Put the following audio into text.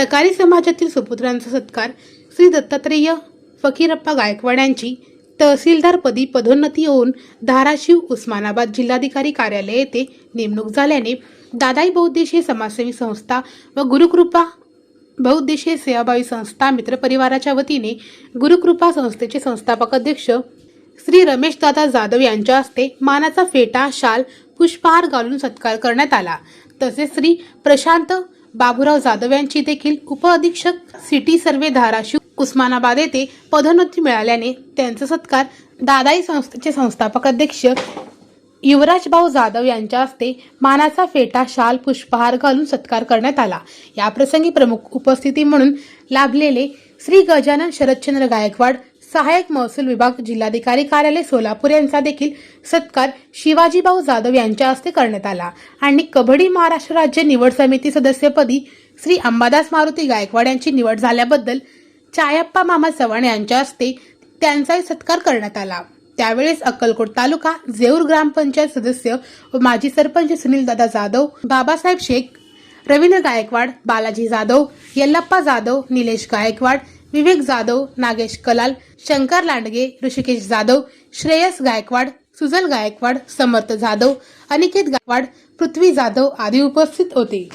तकारी समाजातील सुपुत्रांचा सत्कार श्री दत्तात्रेय फकीरप्पा गायकवाड यांची तहसीलदारपदी पदोन्नती होऊन धाराशिव उस्मानाबाद जिल्हाधिकारी कार्यालय येथे नेमणूक झाल्याने दादाई बहुद्देशीय समाजसेवी संस्था व गुरुकृपा बहुद्देशीय सेवाभावी संस्था मित्रपरिवाराच्या वतीने गुरुकृपा संस्थेचे संस्थापक अध्यक्ष श्री रमेशदादा जाधव यांच्या हस्ते मानाचा फेटा शाल पुष्पहार घालून सत्कार करण्यात आला. तसेच श्री प्रशांत बाबूराव जाधव यांची देखील उपअधीक्षक सिटी सर्वे धाराशिव उस्मानाबाद येथे पदोन्नती मिळाल्याने त्यांचा सत्कार दादाई संस्थेचे संस्थापक अध्यक्ष युवराज भाऊ जाधव यांच्या हस्ते मानाचा फेटा शाल पुष्पहार घालून सत्कार करण्यात आला. या प्रसंगी प्रमुख उपस्थिती म्हणून लाभलेले श्री गजानन शरदचंद्र गायकवाड सहाय्यक महसूल विभाग जिल्हाधिकारी कार्यालय सोलापूर यांचा देखील सत्कार शिवाजीभाऊ जाधव यांच्या हस्ते करण्यात आला. आणि कबड्डी महाराष्ट्र राज्य निवड समिती सदस्यपदी श्री अंबादास मारुती गायकवाड यांची निवड झाल्याबद्दल चायप्पा मामा चव्हाण यांच्या हस्ते त्यांचाही सत्कार करण्यात आला. त्यावेळेस अक्कलकोट तालुका जेऊर ग्रामपंचायत सदस्य व माजी सरपंच सुनील दादा जाधव बाबासाहेब शेख रवींद्र गायकवाड बालाजी जाधव यल्लप्पा जाधव निलेश गायकवाड विवेक जाधव नागेश कलाल शंकर लांडगे ऋषिकेश जाधव श्रेयस गायकवाड सुजल गायकवाड समर्थ जाधव अनिकेत गायकवाड पृथ्वी जाधव आदी उपस्थित होते.